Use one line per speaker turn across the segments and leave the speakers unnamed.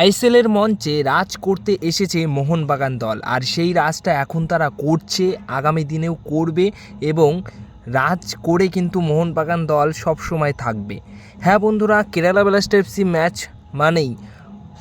আইএসএলের মঞ্চে রাজ করতে এসেছে মোহনবাগান দল, আর সেই রাজটা এখন তারা করছে, আগামী দিনেও করবে এবং রাজ করে কিন্তু মোহনবাগান দল সব সময় থাকবে। হ্যাঁ বন্ধুরা, কেরালা ব্লাস্টার্সি ম্যাচ মানেই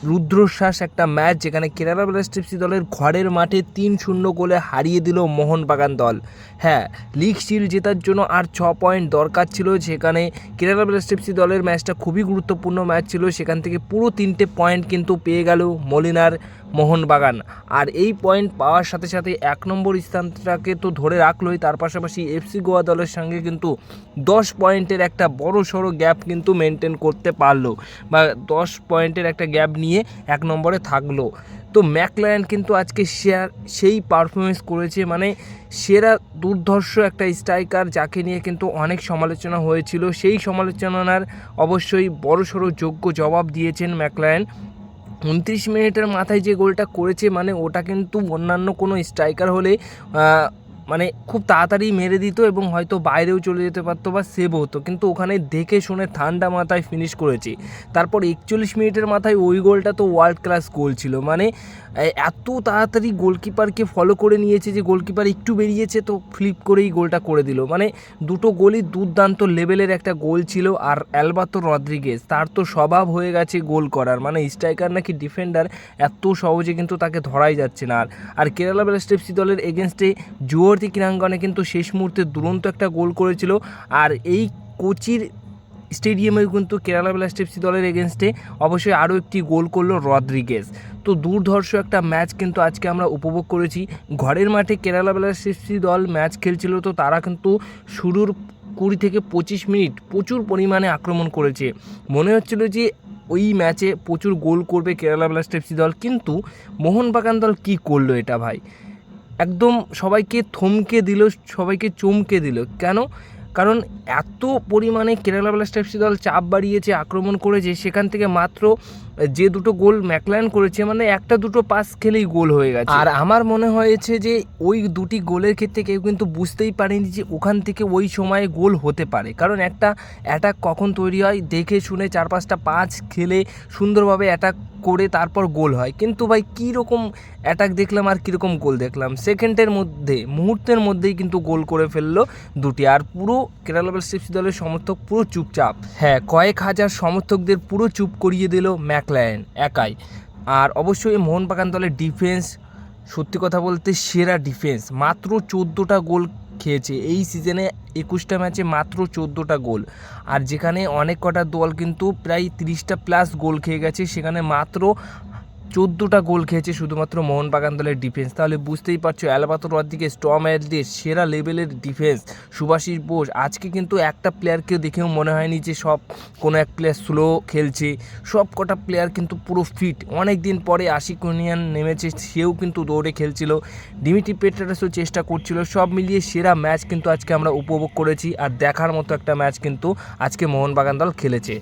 রুদ্রশ্বাস একটা ম্যাচ যেখানে কেরালা ব্লাস্ট এফসি দলের ঘরের মাঠে তিন শূন্য গোলে হারিয়ে দিল মোহনবাগান দল। হ্যাঁ লিগ শিল্ড জেতার জন্য আর ছ পয়েন্ট দরকার ছিল। সেখানে কেরালা ব্লাস্ট এফসি দলের ম্যাচটা খুবই গুরুত্বপূর্ণ ম্যাচ ছিল। সেখান থেকে পুরো তিনটে পয়েন্ট কিন্তু পেয়ে গেল মলিনার মোহনবাগান। আর এই পয়েন্ট পাওয়ার সাথে সাথে এক নম্বর স্থানটাকে তো ধরে রাখলোই, তার পাশাপাশি এফসি গোয়া দলের সঙ্গে কিন্তু দশ পয়েন্টের একটা বড় সড়ো গ্যাপ কিন্তু মেনটেন করতে পারল বা দশ পয়েন্টের একটা গ্যাপ নিয়ে এক নম্বরে থাকল। তো ম্যাকলায়ন কিন্তু আজকে শেয়ার সেই পারফরমেন্স করেছে মানে সেরা দুর্ধর্ষ একটা স্ট্রাইকার যাকে নিয়ে কিন্তু অনেক সমালোচনা হয়েছিল। সেই সমালোচনার অবশ্যই বড়সড় যোগ্য জবাব দিয়েছেন ম্যাকলায়ন। উনত্রিশ মিনিটের মাথায় যে গোলটা করেছে মানে ওটা কিন্তু অন্যান্য কোনো স্ট্রাইকার হলে মানে খুব তাড়াতাড়ি মেরে দিত এবং হয়তো বাইরেও চলে যেতে পারতো বা সেভ হতো। কিন্তু ওখানে দেখে শুনে ঠান্ডা মাথায় ফিনিশ করেছে। তারপর একচল্লিশ মিনিটের মাথায় ওই গোলটা তো ওয়ার্ল্ড ক্লাস গোল ছিল। মানে এত তাড়াতাড়ি গোলকিপারকে ফলো করে নিয়েছে যে গোলকিপার একটু বেরিয়েছে তো ফ্লিপ করেই গোলটা করে দিল। মানে দুটো গোলই দুর্দান্ত লেভেলের একটা গোল ছিল আর অ্যালবাতো রদ্রিগেজ, তার তো স্বভাব হয়ে গেছে গোল করার। মানে স্ট্রাইকার নাকি ডিফেন্ডার এত সহজে কিন্তু তাকে ধরাই যাচ্ছে না। আর আর কেরালা ব্লাস্টার্সি দলের এগেনস্টে জুয়র্তি ক্রীড়াঙ্গনে কিন্তু শেষ মুহূর্তে দুরন্ত একটা গোল করেছিল। আর এই কোচির স্টেডিয়ামেও কিন্তু কেরালা ব্লাস্টার্সি দলের এগেনস্টে অবশ্যই আরও একটি গোল করল রদ্রিগেজ। তো দুর্ধর্ষ একটা ম্যাচ কিন্তু আজকে আমরা উপভোগ করেছি। ঘরের মাঠে কেরালা ব্লাস্টার্সি দল ম্যাচ খেলছিল, তো তারা কিন্তু শুরুর কুড়ি থেকে পঁচিশ মিনিট প্রচুর পরিমাণে আক্রমণ করেছে। মনে হচ্ছিল যে ওই ম্যাচে প্রচুর গোল করবে কেরালা ব্লাস্টার্সি দল, কিন্তু মোহনবাগান দল কি করল এটা ভাই? একদম সবাইকে থমকে দিল, সবাইকে চমকে দিল। কেন? কারণ এত পরিমাণে কেরালা ব্লাস্টার্স দল চাপ বাড়িয়েছে, আক্রমণ করেছে, সেখান থেকে মাত্র যে দুটো গোল ম্যাকলায়ন করেছে মানে একটা দুটো পাস খেলেই গোল হয়ে গেছে। আর আমার মনে হয়েছে যে ওই দুটি গোলের ক্ষেত্রে কেউ কিন্তু বুঝতেই পারেনি যে ওখান থেকে ওই সময়ে গোল হতে পারে। কারণ একটা অ্যাটাক কখন তৈরি হয় দেখে শুনে চার পাঁচটা পাঁচ খেলে সুন্দরভাবে অ্যাটাক করে তারপর গোল হয়। কিন্তু ভাই কী রকম অ্যাটাক দেখলাম আর কীরকম গোল দেখলাম? সেকেন্ডের মধ্যে মুহূর্তের মধ্যেই কিন্তু গোল করে ফেলল দুটি। আর পুরো কেরালা ব্লাস্টার্স দলের সমর্থক পুরো চুপচাপ। হ্যাঁ কয়েক হাজার সমর্থকদের পুরো চুপ করিয়ে দিল ম্যাকলায়ন একাই। আর অবশ্যই মোহনবাগান দলের ডিফেন্স সত্যি কথা বলতে সেরা ডিফেন্স মাত্র চোদ্দোটা গোল খেয়েছে। এই সিজনে একুশটা ম্যাচে মাত্র চোদ্দোটা গোল। আর যেখানে অনেক কটা দল কিন্তু প্রায় তিরিশটা প্লাস গোল খেয়ে গেছে, সেখানে মাত্র চোদ্দোটা গোল খেয়েছে শুধুমাত্র মোহনবাগান দলের ডিফেন্স তাহলে বুঝতেই পারছ, অ্যালবাতোর দিকে স্টমেলদের সেরা লেভেলের ডিফেন্স সুভাষিস বোস, আজকে কিন্তু একটা প্লেয়ারকে দেখেও মনে হয়নি যে সব কোনো এক প্লেয়ার স্লো খেলছে। সব কটা প্লেয়ার কিন্তু পুরো ফিট অনেক দিন পরে আশিক কুনিয়ান নেমেছে, সেও কিন্তু দৌড়ে খেলছিল। ডিমিটি পেট্রাসও চেষ্টা করছিল, সব মিলিয়ে সেরা ম্যাচ কিন্তু আজকে আমরা উপভোগ করেছি। আর দেখার মতো একটা ম্যাচ কিন্তু আজকে মোহনবাগান দল খেলেছে।